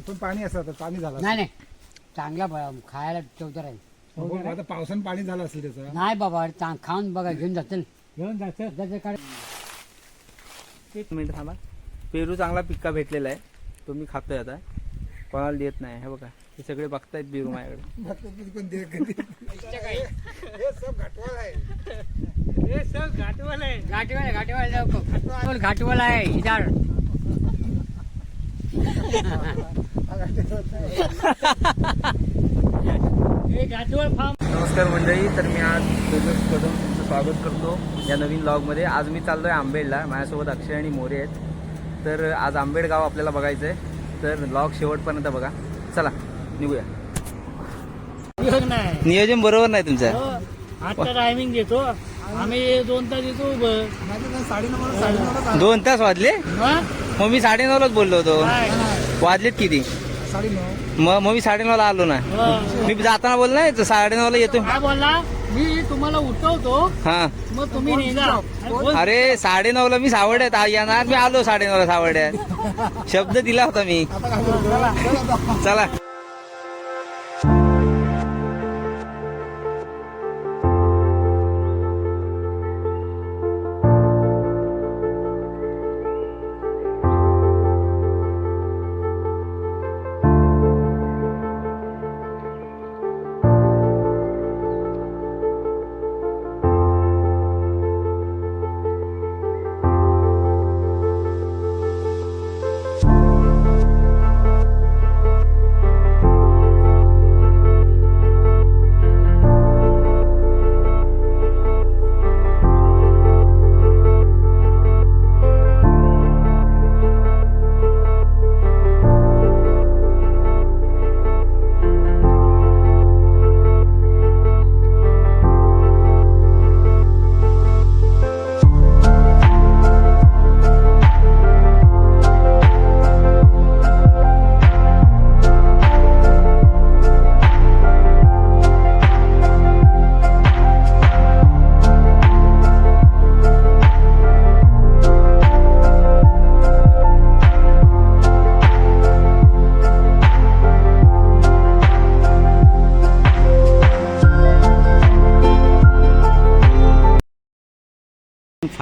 पण पाणी असं आता पाणी झालं नाही नाही. चांगला ब- खायला चवदार आहे. हो, पण आता पावसानं पाणी झालं असेल त्याचं. नाही बाबा चांग खाऊन बघा घेऊन जातील. घेऊन जायचं त्याचं काय? एक मिनिट थांबा. पेरू चांगला पिक्का भेटलेला आहे. तो मी खातोय आता. कोणाला देत नाही हे बघा. हे सगळे बघतायत पेरू माझ्याकडे. पण कधी. हे सब घाटवाळ आहे. घाटवाला घाटवाला घाटवाला आहे इधर हे घाटवळ फार्म नमस्कार मंडळी तर मी आज दोघं कदम तुमचं स्वागत करतो या नवीन ब्लॉगमध्ये आज मी चाललो आहे आंबेडला. माझ्यासोबत अक्षय आणि मोरे आहेत. तर आज आंबेड गाव आपल्याला बघायचं आहे तर ब्लॉग शेवटपर्यंत बघा. चला निघूया. नियोजन बरोबर नाही तुमचं. आता टायमिंग देतो. आम्ही दोन तास येतो काय साडेनऊ साडेनऊला दोन तास वाजले? हा? मग मी साडेनऊलाच बोललो होतो? वाजलेत किती? साडेनऊ. मग मग मी साडेनऊला आलो ना. मी जाताना बोललो नाही साडेनऊला येतो. मी तुम्हाला उठवतो. हा. मग तुम्ही बोल. अरे साडेनऊला मी सावड्यात. आ- येणार. मी आलो साडेनऊला सावड्यात. शब्द दिला होता मी? चल.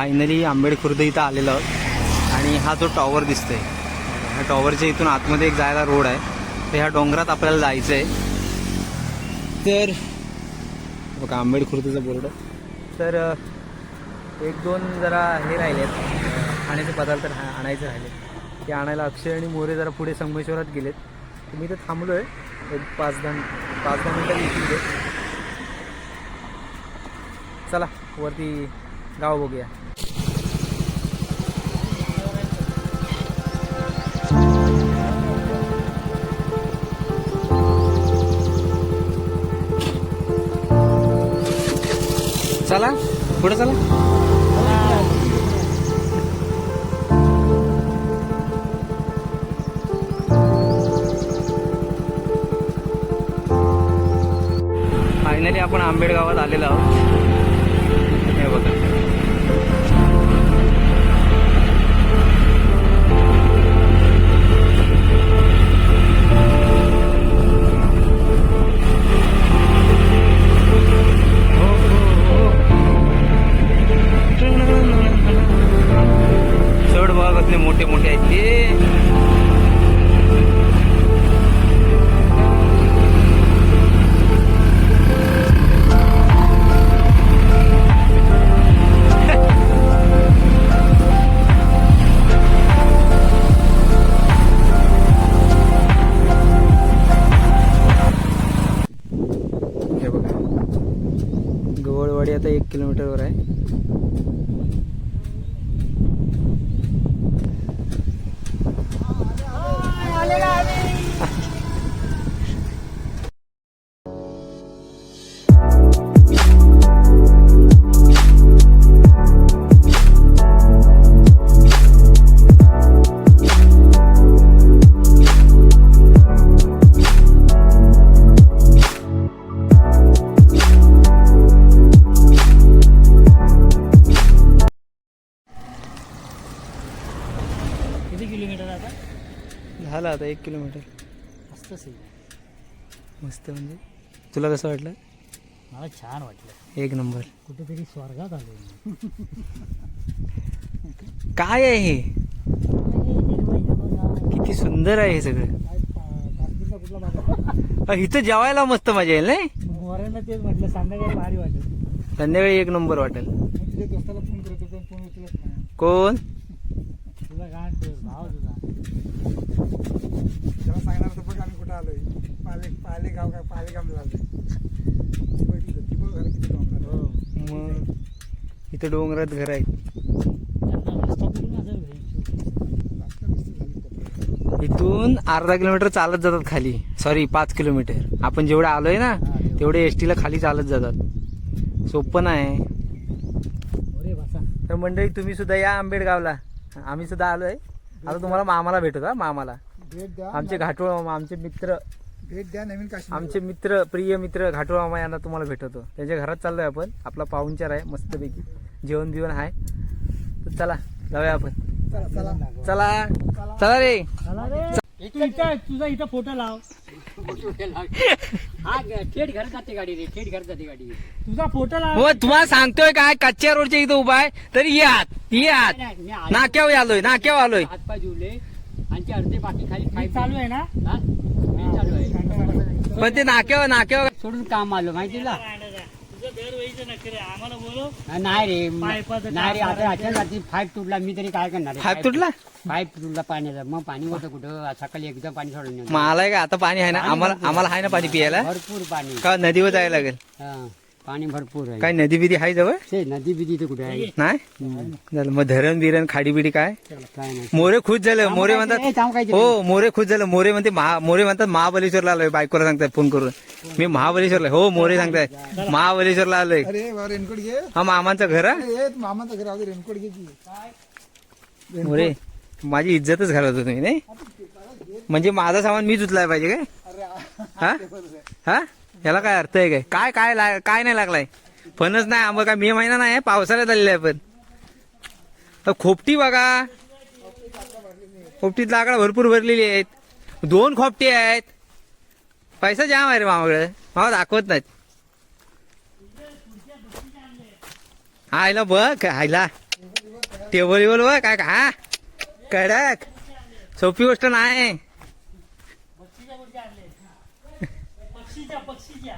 फायनली आंबेड खुर्द इथं आलेलो. आहोत आणि हा जो टॉवर दिसतोय ह्या टॉवरच्या इथून आतमध्ये एक जायला रोड आहे. तर ह्या डोंगरात आपल्याला जायचं आहे तर बघा आंबेड खुर्दचा बोर्ड. तर एक दोन जरा हे राहिलेत. अ, खाण्याचे पदार्थ आणायचे राहिले ते आणायला अक्षय आणि मोरे जरा पुढे संगमेश्वरात गेलेत. मी इथं थांबलो आहे एक पाच दहा पाच दहा मिनटं येतील चला वरती गाव बघूया. चला पुढे चला. फायनली आपण आंबेड गावात आलेलो आहोत. चढ मोठे मोठे आहेत ते. किती किलोमीटर आता? झालं आता एक किलोमीटर. मस्त सीन मस्त म्हणजे. तुला कसं वाटलं? मला छान वाटलं. एक नंबर. कुठेतरी स्वर्गात आलो मी. काय आहे हे. किती सुंदर आहे हे सगळं. काश्मीरचा कुठला भाग अ, इथं जेवायला मस्त मजा येईल नाही? तेच म्हटलं संध्याकाळी भारी वाटेल. संध्याकाळी एक नंबर वाटेल. मी तुझ्या दोस्ताला फोन करत होतो फोन उचलत नाही. कोण तुझा गाण ठेव भाव तुझा त्याला सांगणार होतं बघ आम्ही कुठं आलोय. पाले पाले गाव काय पाले गावला आलोय. ती बघ घरं किती आहे. हो मग इथं डोंगरात घर तिथं. इथून अर्धा किलोमीटर चालत जातात खाली. सॉरी पाच किलोमीटर. आपण जेवढे आलोय ना तेवढे. एस टीला खाली चालत जातात. सोपं नाही. तर मंडळी तुम्ही सुद्धा या आंबेडगावला. आम्ही सुद्धा आलोय. आता तुम्हाला मामाला भेटत हा मामाला. भेट द्या. आमचे घाटोळ मामा आमचे मित्र. भेट द्या नवीन काश्मीर आमचे मित्र प्रिय मित्र घाटोळ मामा यांना तुम्हाला भेटवतो. त्यांच्या घरात चाललोय आपण. आपला पाहुणचार आहे मस्तपैकी. जेवण बिवण आहे. तर चला जाऊया आपण. चला चला. चला. चला. रे. तू इथं तुझा इथं फोटो लाव. हा थेट घर जाते गाडी रे थेट घर जाते गाडी. तुझा फोटो लाव. हो तुम्हाला सांगतोय काय कच्च्या रोडच्या इथं उभा आहे. तरी यात नाही, नाक्यावर आलोय नाक्यावर आलोय. हातपाय ते अर्धे बाकी खाली चालू आहे ना? हा? मी चालू आहे. पण ते नाक्यावर नाक्यावर सोडून काम आलो माहिती तुझं दरवेळीचं आम्हाला बोलव नाही पाईपाचं रे. नाही रे काम आता अचानक रात्री पाईप तुटला मी तरी काय करणार रे? हात तुटला? पाईप तुटला पाण्याचा. मग पाणी होतं कुठं? सकाळी एकदम पाणी सोडलं नाही. मला का? आता पाणी आहे ना? आम्हाला आम्हाला आहे ना पाणी पियायला? भरपूर पाणी. का नदीवर जायला लागेल? हा, पाणी भरपूर आहे. काय नदी बिदी आहे जवळ? ते नदी बिदी ते कुठे आहे? नाही. झालं मग धरण बिरण खाडी बिडी काय काय नाही. मोरे खुश झालं मोरे ए, थांब म्हणतात? हो मोरे खुश झालं मोरे म्हणते महा मोरे म्हणतात महाबलेश्वरला आलोय बायकोला सांगताय फोन करून. मी महाबलेश्वरला हो मोरे सांगताय. महाबलेश्वरला आलोय. अरे वा रेनकोट घे. हा मामांचं घर हा? अरे, ये मामाचं घर रेनकोट घे की. मोरे माझी इज्जतच घालत होतो तुम्ही नाही? म्हणजे माझा सामान मीच उचलाय पाहिजे काय? अरे हा? हा? याला काय अर्थ आहे काय? काय काय ला- काय नाही लागलाय? फणच नाही आंबा काय? मे महिना नाही पावसाळ्यात आलेला आहे पण. खोपटी बघा. खोपटीत लाकडं भरपूर भरलेली आहेत. दोन खोपटी आहेत. पैसा जाम आहे रे मामाकडे. मामा दाखवत नाहीत. आयला बघ आयला टेबल वेबल बघ काय का हा? कडक. सोपी गोष्ट नाही पक्षीच्या कुठे आणले पक्षीच्या पक्षीच्या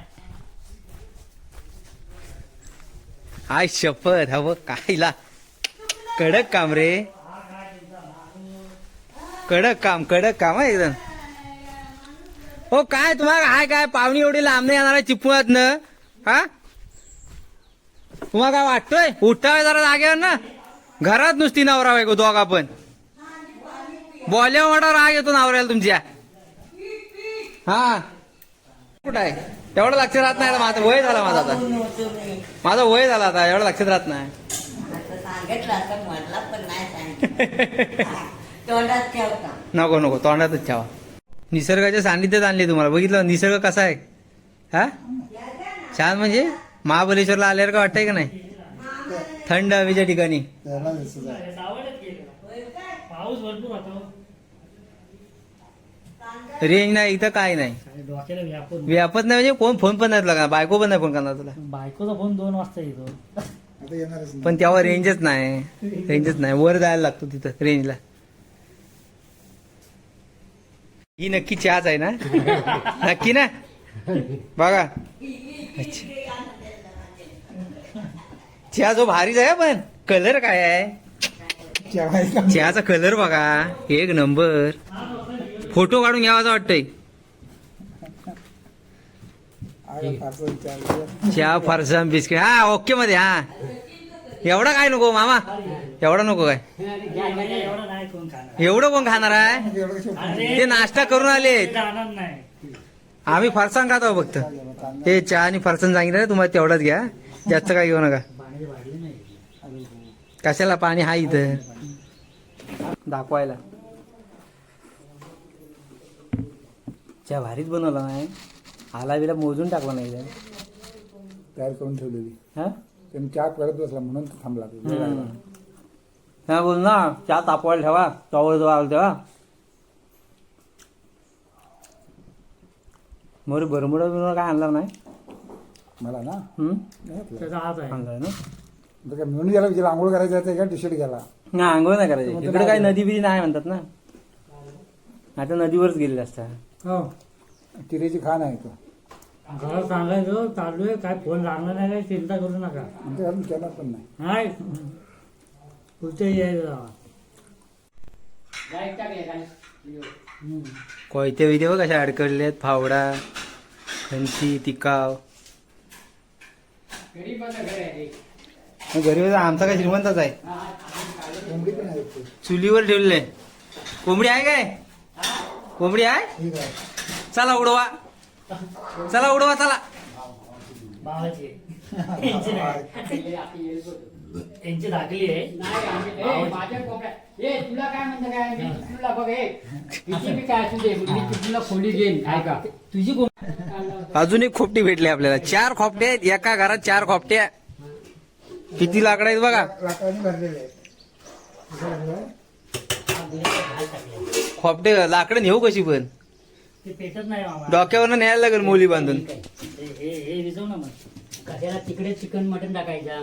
आय शपथ हवं कायला कडक काम रे. कडक काम कडक काम आहे एकदम. हो काय तुम्हाला हाय काय पाहुणी एवढी लांब नाही येणार आहे न हा? तुम्हाला काय वाटतोय? उठावे जरा जागेवर ना. घरात नुसती नवरा बायको दोघा पण बोल्या राग येतो नवऱ्याला तुमच्या. हा. कुठं आहे? एवढं लक्षात राहत नाही आता माझं. वय झाला माझा आता. माझं वय झाला आता. एवढं लक्षात राहत नाही. आता सांगितलं असं म्हटलं पण नाही सांगितलं. तोंडात ठेवता. नको नको. तोंडातच ठेवा. निसर्गाच्या सान्निध्यात आणले तुम्हाला. बघितलं? निसर्ग कसा आहे? हा? छान म्हणजे? महाबलेश्वरला आल्यावर का वाटतंय का नाही? थंड हवेच्या ठिकाणी. रेंज नाही इथं काय नाही. डोक्याला व्यापून. व्यापत नाही म्हणजे कोण फोन पण नाही लागणार बायको पण नाही फोन करणार तुला. बायकोचा फोन दोन वाजता येतो. आता येणारच नाही. पण तेव्हा रेंजच नाही रेंजच नाही. वर जायला लागतो तिथं रेंजला. ही नक्की चहाच आहे ना? नक्की ना? बघा. अच्छा. चहा जो भारीच आहे पण कलर काय आहे? जेवायला चहाचा कलर बघा एक नंबर. फोटो काढून घ्यावाचा वाटतंय. फारसं चहा फरसाण बिस्किट. हा ओके मध्ये हा. एवढा काय नको मामा? एवढा नको काय? एवढं कोण खाणार आहे? ते नाश्ता करून आले. आम्ही फरसाण खातो फक्त. हे चहा आणि फरसाण सांगितलं ना, तुम्हाला तेवढाच घ्या. जास्त काय घेऊ नका. कशाला पाणी हा इथं? दाखवायला. चहा भारीच बनवला नाही. आला बिला मोजून टाकला नाही इथं. तयार करून ठेवलेली. हा? त्यांनी चहा करत बसला म्हणून तो थांबला. तो. हा बोल ना. चहा तापवायला ठेवा. तवर जवळ आला तेव्हा. मोर बरमुडा बिरमुडा काय आणला नाही? मला ना? हम्म? नाही आपलं. त्याचा हात आहे. ना? काय म्हणून गेला आंघोळ करायचं आहे का? टी शर्ट गेला नाही आंघोळ नाही करायची. इकडे काय नाही. नदी बिदी नाही म्हणतात ना? आता नदीवरच गेलेले असतात हो. तिरेची खाण आहे तो. घरात सांगायचं चालू आहे. काय फोन लागला नाही काय चिंता करू नका. आमच्या घरात केला पण नाही. नाही. पुढच्या यायचं डायरेक्ट टाकले काय कोयते बघ कशा अडकडलेत फावडा खंची तिकाव गरीब घर. मग बघा, आमचा काय श्रीमंतच आहे. कोंबडी पण आहे इथे. चुलीवर ठेवले कोंबडी आहे काय? कोंबडी आहे? ठीक आहे. चला उडवा. चला उडवा चला. भावाची. यांची नाही. आपली येईल बघ. यांची धाकली आहे. माझ्या ए तुला काय म्हणतं काय? मी तुला बघ ए किती बी काय असू दे मी तुला खोली देईन काय का? तुझी अजून एक खोपटी भेटली आपल्याला. चार खोपटे आहेत. एका घरात चार खोपट्या किती लाकडं आहेत बघा. खोपटे लाकडं नेऊ कशी पण? ते पेटत नाही मामा डोक्यावरनं न्यायला लागेल मोली बांधून. हे हे हे विजव ना मग. तिकडे चिकन मटन टाकायचा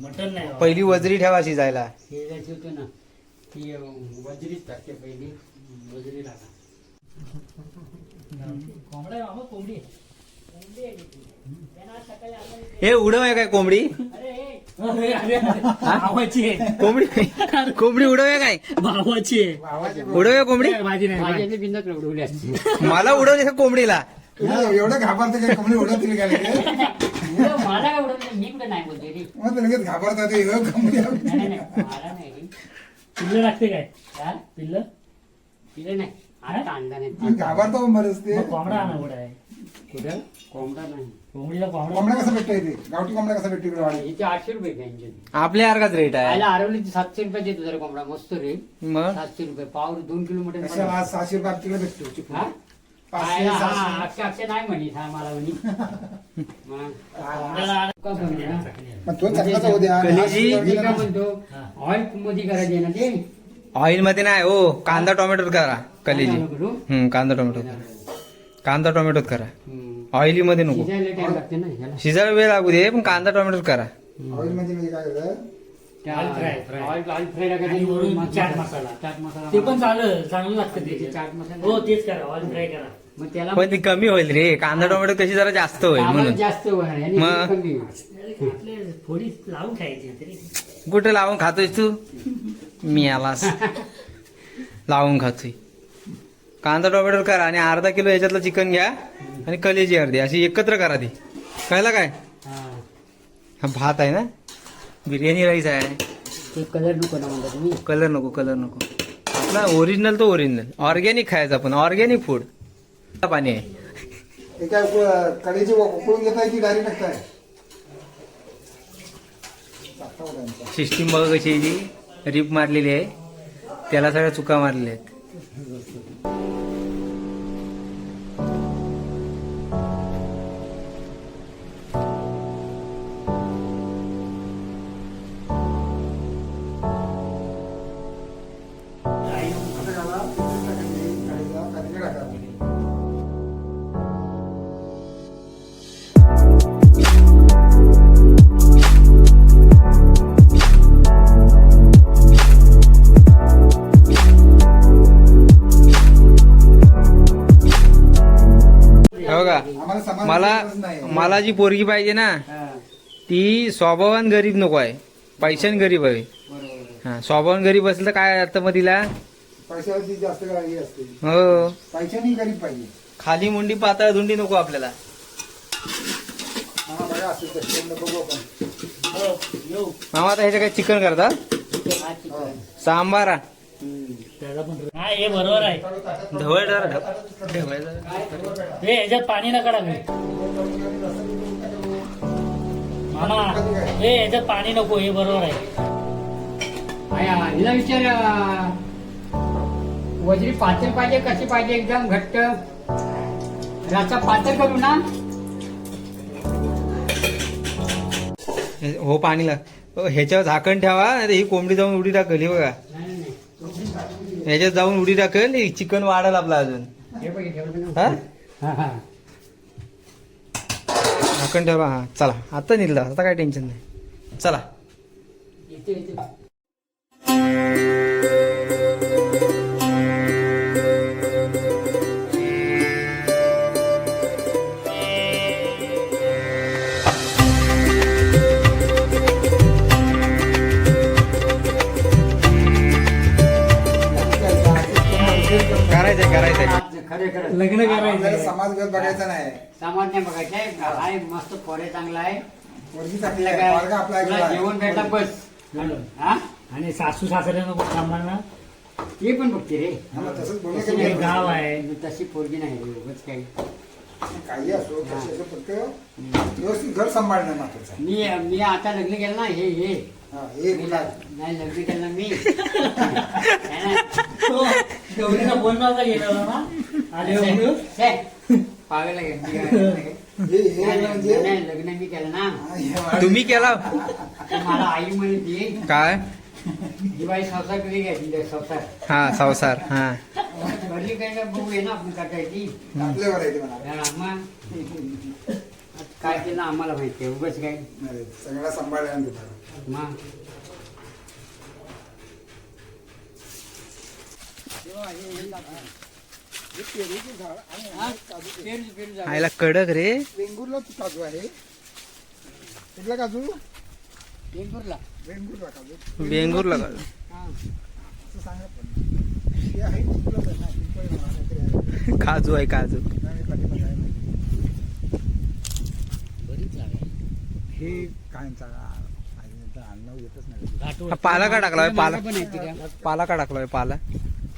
मटन नाही बाबा. पहिली वजरी ठेवायची जायला. हे जायची होतं ना. ती अं, वजरीच टाकते पहिली. वजरी टाका. कोंबडा आहे मामा कोंबडी. हे उडव आहे काय कोंबडी? अरे, अरे, भावाची आहे. कोंबडी? कोंबडी उडव आहे काय? भावाची आहे. भावाची उडव आहे कोंबडी? माझी नाही बिंदत उडवली असते. मला उडवली का कोंबडीला. एवढं घाबरतं काय कोंबडी ओढत तिला गेले मला काय उडवलं मी कुठे नाही बोलते लगेच घाबरतात. पिल्लं लागते काय? पिल्लं? तिला नाही घाबरता बरंच ते. कोंबडा आणा आहे कुठं? कोंबडा नाही. कोंबडीला कोंबडा. कोंबडा कसा भेटतो इथे? गावठी कोंबडा कसा भेटतो इकडे वाडी इथे आठशे रुपये घ्यायचे आपल्या रेट आहे. आयला आरवली सातशे रुपये देतो जरा कोंबडा. मस्त रे. मग? सातशे रुपये. पावर दोन किलोमीटर आज सहाशे रुपये किलो भेटतो चिकन. हा? पाचशे आयला, हा, सहाशे अक्षय अक्षय नाही म्हणी हा मला म्हणी. मग, कोंबड्याला आणा. का म्हणे ना? मग तो चांगलाच होऊ द्या कलेजी- मी काय म्हणतो ऑइलमध्ये करायचे ना ते? ऑइलमध्ये नाही हो कांदा टोमॅटो करा कलेजी काय नको करू? हम्म कांदा टोमॅटो करा. कांदा टोमॅटोत करा. हम्म. ऑइली मध्ये नको. शिजायला टाइम लागते ना ह्याला. शिजायला वेळ लागू दे पण कांदा टोमॅटो करा. ऑइलमध्ये म्हणजे काय झालं? Oil fry, fry. Oil oil fry आणि वरून चाट मसाला. चाट मसाला ते पण चांगलं चांगलं लागतं त्याचे ते चाट मसाला हो तेच करा ऑइल फ्राय करा. मग त्याला पण ती कमी होईल रे. कांदा टोमॅटो कशी जरा जास्त होईल म्हणून. जास्त आणि मग? हे कमी होईल. आपले थोडी लावून खायची तरी. कुठे लावून खातोयस तू? मी आलास. लावून खातोय. कांदा टोमॅटो करा आणि अर्धा किलो याच्यातलं चिकन घ्या आणि कलेजी अर्धी अशी एकत्र करा ती. कळलं काय? हा. हा भात आहे ना? बिर्याणी राईस आहे. ते कलर नको ना म्हणता तुम्ही. कलर नको कलर नको. आपला ओरिजिनल तो ओरिजिनल ऑर्गॅनिक खायचं आपण ऑर्गॅनिक फूड पाणी आहे. हे काय उकळ- कढईची उ- उकळून घेताय की डायरेक्ट टाकताय? टाकता बघा यांचा. सिस्टीम बघा कशी आहे ती. रिप मारलेली आहे. त्याला सगळ्या चुका मारलेल्या आहेत. मला. मला जी पोरगी पाहिजे ना ती स्वभावान गरीब नको आहे. पैशान गरीब हवी बरोबर. हा स्वभावान गरीब असेल तर काय अर्थ मग तिला? हे हो. पैशाने गरीब पाहिजे. खाली मुंडी पातळ धुंडी नको आपल्याला. हो मामा आता ह्याच्या काय चिकन करतात चिकन. सांबारा. हा हे बरोबर आहे. हे ह्याच्यात पाणी नका टाकू मामा हे ह्याच्यात पाणी नको हे बरोबर आहे आया, हिला विचार वजरी पातळ पाहिजे कशी पाहिजे एकदम घट्ट राचा पातळ करू ना हे- पाणी लाग ह्याच्यावर झाकण ठेवा नाही तर ही कोंबडी जाऊन उडी टाकल बघा नाही, नाही, नाही. ह्याच्यात जाऊन उडी टाकल चिकन वाढल आपला अजून. हा ठेवा हा. चला. आता निघला. आता काय टेन्शन नाही. चला. लग्न करायचं समाज गत बघायचा नाही. सामान नाही बघायचं. आहे आहे मस्त पोरे चांगला आहे. जेवण भेटला बस. हा? आणि सासू सासरे नको सांभाळणार ते पण बघते रे. गाव आहे. तशी पोरगी नाही रे उगाच काही. काही असो फक्त व्यवस्थित घर सांभाळणं महत्वाचं आहे मी मी आता लग्न केलं ना हे हे. नाही लग्न केलं ना मी है ना? गौरीला फोन नव्हता गेलेला ना। आले म्हणून छे, पागल आहे का? मी काय- हे हे नाही, म्हणजे नाही, लग्न मी केलं ना। हा, हे वाढ- तुम्ही केला तर मला आई म्हणते काय दिवाळी संसार कधी घ्यायची संसार। हा संसार हा। घरली काय काय बघू आहे ना आपण करतायची आपल्यावर आहे ते म्हणा काय केलं आम्हाला माहिती आहे उगाच काय नाही, सगळा सांभाळायला देतात मग हा? पेरू- पेरू झालं. आईला कडक रे वेंगुर्ला तू काजू आहे कुठला काजू वेंगुर्ला. वेंगुर्ला काजू बेंगूरला का हा. असं सांगा पण हे आहे कुठलं आहे ना, पिंपळ म्हणा, काहीतरी आहे. काजू आहे काजू नाही, पाठीमागे आहे ना. बरीच जागा आहे. हे काय अन्न येतच नाही. हा पाला का टाकलाय? पाला पण का? पाला का टाकलाय पाला?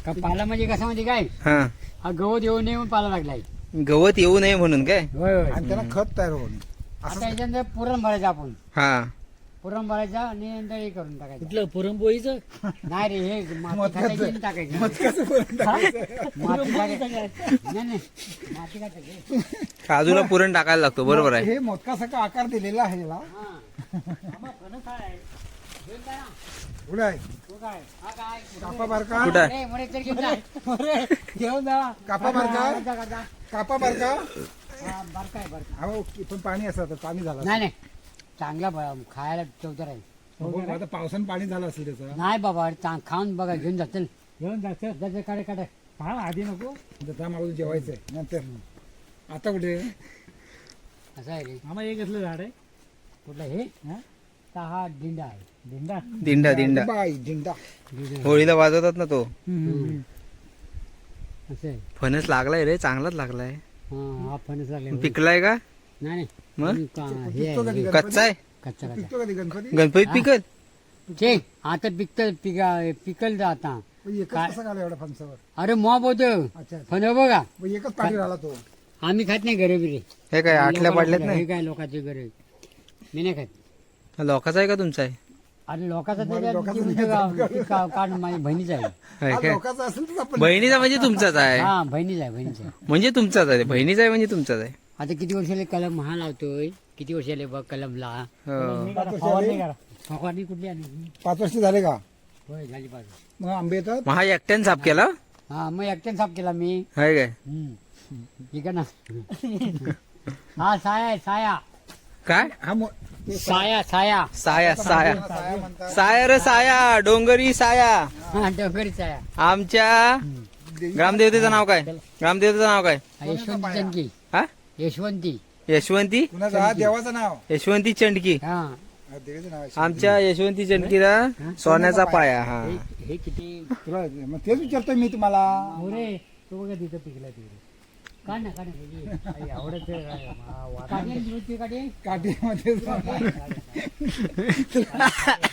का पाला म्हणजे कसा म्हणजे काय? हा. हा गवत येऊ नये म्हणून पाला लागलाय गवत येऊ नये म्हणून काय? होय होय. आणि त्यांना खत तयार होऊन. असं आता याच्यानंतर पुरण भरायचं आपण. हा. पुरण भरायचा आणि नंतर हे करून टाकायचं कुठलं पुरणपोळीचं नाही रे हे माती टाकायची कसं? आणि टाकायचं मग कसं करून टाकायचं? माती टाकायची नाही नाही माती काय टाकायची काजूला पुरण टाकायला लागतो बरोबर आहे हे मोदकासारखा आकार दिलेला आहे याला हा. आम्हा फणस आहे. घेऊन जा ना. पुढे आहे तो काय? हा काय? कापा बारका कुठं आहे? ए, मोरे तर घेऊन जा. मोरे, घेऊन जा. कापा बारका हा, जा, जा, जा. कापा बारका हा, बारका आहे, बारका. अहो पण पाणी असं पाणी झालं नाही नाही चांगला ब- खायला चौतर आहे हो, आता पावसानं पाणी झालं असेल त्याचं. नाही बाबा चांग- खाऊन बघा घेऊन जातील. घेऊन जायचं जाते काढे काढे. हा आधी नको. आता मला जेवायचंय. नंतर. आता कुठे? असं आहे रे. आम्हाला एक असलं झाड आहे. कुठलं हे? हा? तर हा दिंडा आहे. दिंडा. दिंडा दिंडा. बाई झिंडा दिंडा. होळीला वाजवतात ना तो. हम्म. असं आहे. फणस लागलाय रे चांगलाच लागलाय. हा हा फणस लागले पिकलाय का? नाही नाही. मग? पण का- हे पिकतो आहे, कधी हे. कच्चा आहे? कच्चा कच्चा. पिकतो कधी गणपती? गणपतीत पिकल. ते आता पिकत पिका पिकल आता. मग एकच काय? कसा घाला एवढा फणसावर? अरे मॉब होत. अच्छा फण बघा. मग एकच पाणी राहिला तो. आम्ही खात नाही घरे बिरे. हे काय आटल्या पडल्यात हे नाही? काय लोकांचे घरे? मी नाही खात. लोकाचा आहे का तुमचा आहे? अरे लोकांचा काढ माझी बहिणीच आहे. आहे हा काय? लोकांचा असेल तर आपण बहिणीचा म्हणजे तुमचाच आहे. हा बहिणीच आहे बहिणीच आहे. म्हणजे तुमचाच आहे. बहिणीचा आहे म्हणजे तुमचाच आहे. आता किती वर्षाले कलम हा लावतोय? किती वर्षाले बघ कलमला? हो. पाच वर्ष फवारणी झाली? करा. फवारणी कुठली आली? पाच वर्ष झाले का? होय झाली पाहिजे मग आंबे येतात? मग हा एकट्याने साफ केला? हा मग एकट्याने साफ केला मी. काय? हम्म. ठीक आहे ना? हा साया आहे साया. काय? हा मो- साया साया. साया साया. साया म्हणतात. साया रे साया डोंगरी साया. हा डोंगरी साया. आमच्या ग्रामदेवतेचं नाव काय? ग्रामदेवतेचं नाव काय? हा, यशवंती चंदकी हा यशवंती. यशवंती? कुणाचं? हा देवाचं नाव. यशवंती चंडकी. हा. हा, देवीचं नाव आहे. आमच्या यशवंती चंडकीला सोन्याचा पाया हा. हे हे किती? तुला मग तेच विचारतोय मी तुम्हाला. मोरे तो बघा तिथं पिकला तिकडे. काढ ना काढ ना. आई, आवडत आहे काय, हा, वाटा. काढी आणि दूध पी काढी. काठीमध्ये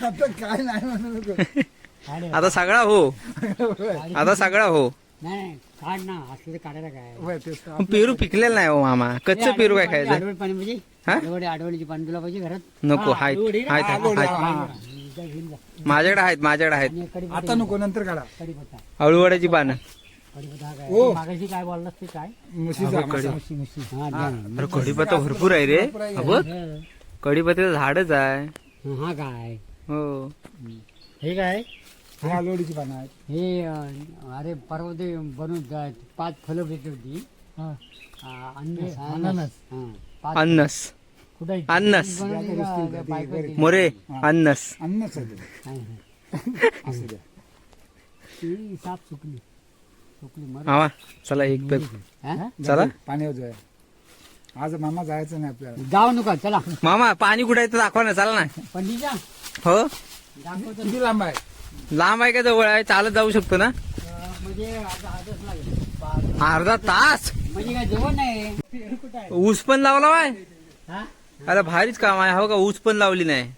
आता काय नाही म्हणू नको. आणि आता सगळा हो. आता सगळा हो. नाही नाही, काढ ना असलं तर काढायला काय? होय, तेच तर. पण पेरू पिकलेला नाही हो मामा. कच्चं पेरू काय खायचं? पाणी म्हणजे हा? पाणी तुला पाहिजे घरात? नको आहेत ना? हा. जा घेऊन जा. माझ्याकडे आहेत माझ्याकडे आहेत. आणि कढीपत्ता आता नको नंतर काढा. कढीपत्ता. अळूवड्याची पानं. कढीपत्ता हा काय? हो मागाशी काय बोललास ते काय? म्हशीचा कढी. मासा. हा द्या ना. अरे कढीपत्ता भरपूर आहे रे. हा बघ. कढीपत्त्याचं झाडच आहे. हा काय? हो. हे काय? हे आलोडीची पानं आहेत. हे अं, अरे परवा ते बनवून जा- पाच फळं भेटली होती. हा. आ, अननस अननस. हा, पाच अन्नस. कुठे? आहे? अन्नस बनवली का? मोरे अन्नस. अन्नच आहे ते. आहे, आहे. असू द्या. ती साप सुकली. सुकली मर मामा चला एक हा? चला. पाण्यावर आज मामा जायचं नाही आपल्याला. जाऊ नका चला. मामा पाणी कुठे आहे ते दाखवा ना चला ना. पंडितजा हो? दाखवतो. किती लांब आहे? लांब आहे का जवळ आहे? चालत जाऊ शकतो ना? म्हणजे अर्धा तास? म्हणजे काय जवळ नाही. ऊस पण लावला आहे हा? अरे भारीच काम आहे. हो का ऊस पण लावली नाही.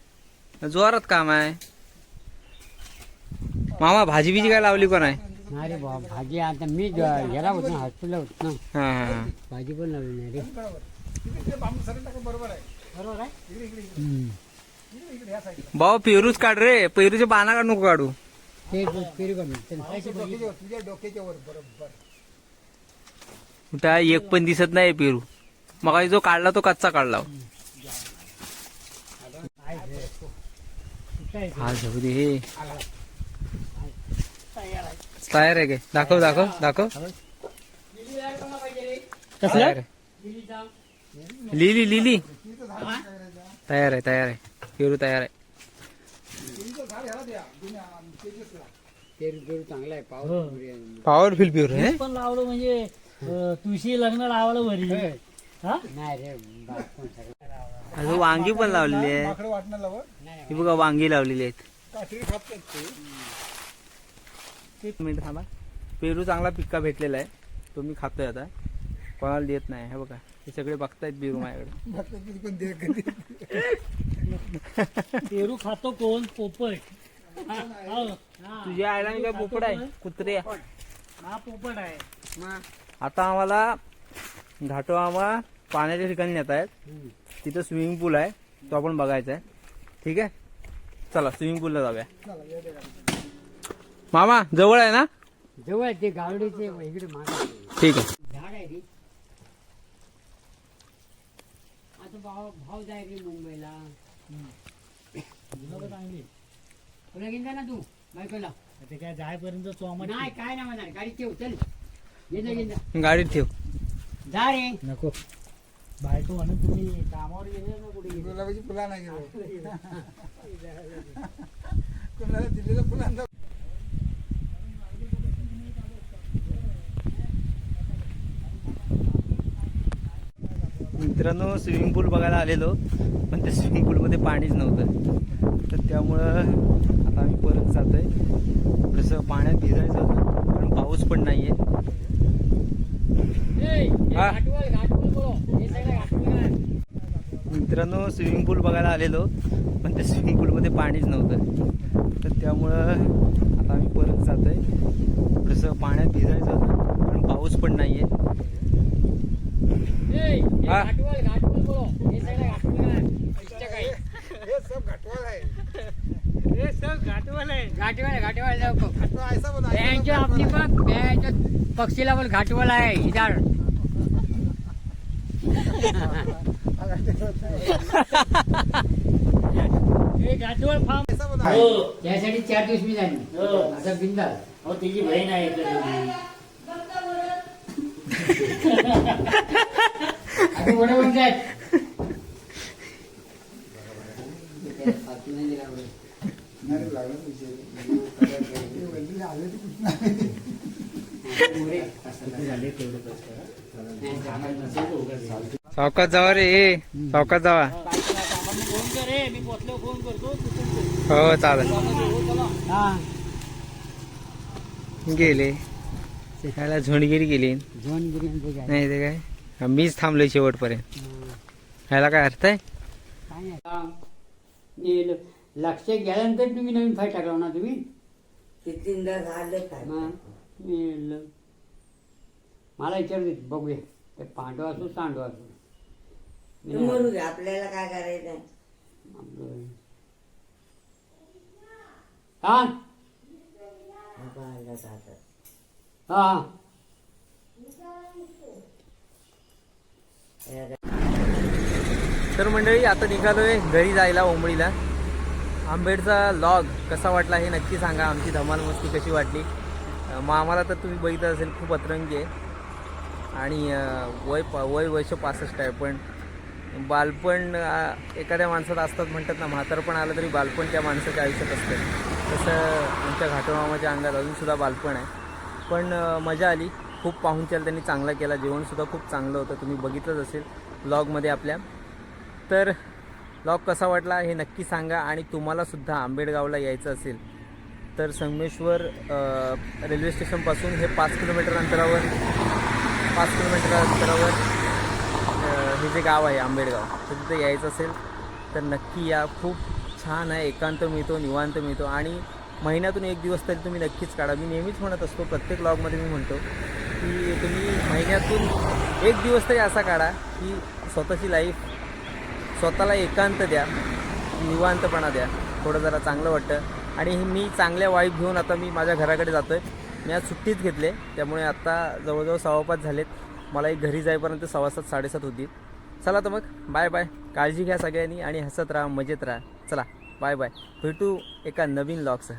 जोरात काम आहे. मामा भाजी बिजी काय लावली पण आहे नाही रे बाबा भाजी आता मी याला होतो ना हॉस्पिटलला होतो ना. हा हा. हा भाजी पण लावली नाही रे. बरोबर आहे. बरोबर आहे? भाऊ पेरूच काढ रे. पेरूचे पाना काढ नको काढू. ते पेरू कमी चल. डोक्याच्या वर, तुझ्या डोक्याच्या वर बरोबर. कुठं आहे? एक पण दिसत नाही पेरू. मग जो काढला तो कच्चा काढला. हा जाऊ दे. हे तयार आहे काय? दाखव दाखव दाखव. तयार आहे. Lily Lily. तयार आहे तयार आहे. पेरू तयार आहे. पेरू पेरू चांगला आहे हो. आहे. पॉवरफुल पेरू आहे पण लावलं म्हणजे अं, तुळशी लग्न लावायला बरी हा. नाही रे बाप कोण सगळं. अजून वांगी पण लावलेली आहे. माकडं वाटणं लावं. ही बघा वांगी लावलेली आहेत. काठी खातात ते. एक मिनिट थांबा. पेरू चांगला पिक्का भेटलेला आहे. तो मी खातोय आता. कोणाला देत नाही हे बघा. हे सगळे बघतायत पेरू माझ्याकडे. पेरू खातो कोण? पोपट. हा, हो. हा. तुझ्या आईला मी काय पोपड आहे? कुत्रे. हा पोपट आहे. आता आम्हाला घाटो आम्हा पाण्याच्या ठिकाणी नेत आहेत. तिथं स्विमिंग पूल आहे. तो आपण बघायचा आहे. ठीक आहे? चला स्विमिंग पूलला जाऊया. मामा जवळ आहे ना? जवळ आहे ते गावडीचे इकडे माग आहे. ठीक आहे रे आता भाव भाव जाय रे मुंबईला. नको चांगली. तुला घेऊन जा ना तू बायकोला. ते काय जायपर्यंत चोमाट नाही काय नाही म्हणणार गाडी ठेव चल. घेऊन जा घेऊन जा. गाडीत ठेव. जा रे. नको. बायको म्हणून तुम्ही कामावर गेले ना कुठे गेले? गुलाबाची फुला नाही गेलो. कोणाला दिलेलं फुलांचा मित्रांनो स्विमिंग पूल बघायला आलेलो पण त्या स्विमिंग पूलमध्ये पाणीच नव्हतं. तर त्यामुळं आता आम्ही परत जातोय. कसं पाण्यात भिजायचं होतं पण पाऊस पण हा. हे? घाटवळ आहे. मित्रांनो स्विमिंग पूल बघायला आलेलो पण त्या स्विमिंग पूलमध्ये पाणीच नव्हतं. तर त्यामुळं आता आम्ही परत जातोय. कसं पाण्यात भिजायचं होतं पण पाऊस पण नाहीये. हे, हे हा. हे? हे सब घटवाल हे घाटवाल जाऊ ऐसा बोला आपली बियांच्या पक्षीला पण घाटवळ आहे इधार हे घाटवळ फार्म ऐसा बोला हो. त्यासाठी चार दिवस मी झाली हो. आता बिंदा हो तिची बहीण आहे इकडे. दोघी. आता वडवून जाय नाही रे, लागलं पैसे. हे वल्ली आले ते कुठं नाही. सावकाश जावा रे ए सावकाश जावा फोन कर रे मी पोचलो फोन करतो तू फोन कर. हो चालेल हा गेले त्याला झोंडगिरी गेली नाही ते काय मीच थांबलोय शेवटपर्यंत. ह्याला काय अर्थ आहे? काय नाही. हा. ल- लक्ष गेल्यानंतर तुम्ही नवीन फाय टाकला ना तुम्ही? कितींदा झालं काय मग मी ल- मला विचारते बघूया. ते पांडव असो सांडव असो. तू मरू दे आपल्याला काय करायचं आहे? आपलं- हा. जातात. हा. तर मंडळी आता निघालोय घरी जायला ओंबळीला. आंबेडचा लॉग कसा वाटला हे नक्की सांगा. आमची धमाल मस्ती कशी वाटली? मग आम्हाला तर तुम्ही बघितलं असेल खूप अतरंगी आहे. आणि वय प- वय वर्ष पासष्ट आहे पण बालपण एखाद्या माणसात असतात म्हणतात ना म्हातारपण आलं तरी बालपण त्या माणसाच्या आयुष्यात असतं. तसं आमच्या घाटोमामाच्या अंगात अजूनसुद्धा बालपण आहे. पण मजा आली. खूप पाहुणचाल त्यांनी चांगला केला जेवणसुद्धा खूप चांगलं होतं तुम्ही बघितलंच असेल ब्लॉगमध्ये आपल्या. तर ब्लॉग कसा वाटला हे नक्की सांगा आणि तुम्हालासुद्धा आंबेडगावला यायचं असेल तर संगमेश्वर रेल्वे स्टेशनपासून हे पाच किलोमीटर अंतरावर पाच किलोमीटर अंतरावर हे जे गाव आहे आंबेडगाव तर तिथे यायचं असेल तर नक्की या. खूप छान आहे एकांत मिळतो निवांत मिळतो आणि महिन्यातून एक दिवस तरी तुम्ही नक्कीच काढा. मी नेहमीच म्हणत असतो प्रत्येक ब्लॉगमध्ये मी म्हणतो की तुम्ही महिन्यातून एक दिवस तरी असा काढा की स्वतःची लाईफ स्वतःला एकांत द्या निवांतपणा द्या. थोडं जरा चांगलं वाटतं. आणि हे मी चांगल्या वाईफ घेऊन आता मी माझ्या घराकडे जातो आहे मी आज सुट्टीच घेतले त्यामुळे आत्ता जवळजवळ सव्वापाच झालेत. मला एक घरी जाईपर्यंत सव्वा सात साडेसात होती. चला तर मग. बाय बाय काळजी घ्या सगळ्यांनी आणि हसत राहा मजेत राहा. चला. बाय बाय भेटू एका नवीन लॉगसह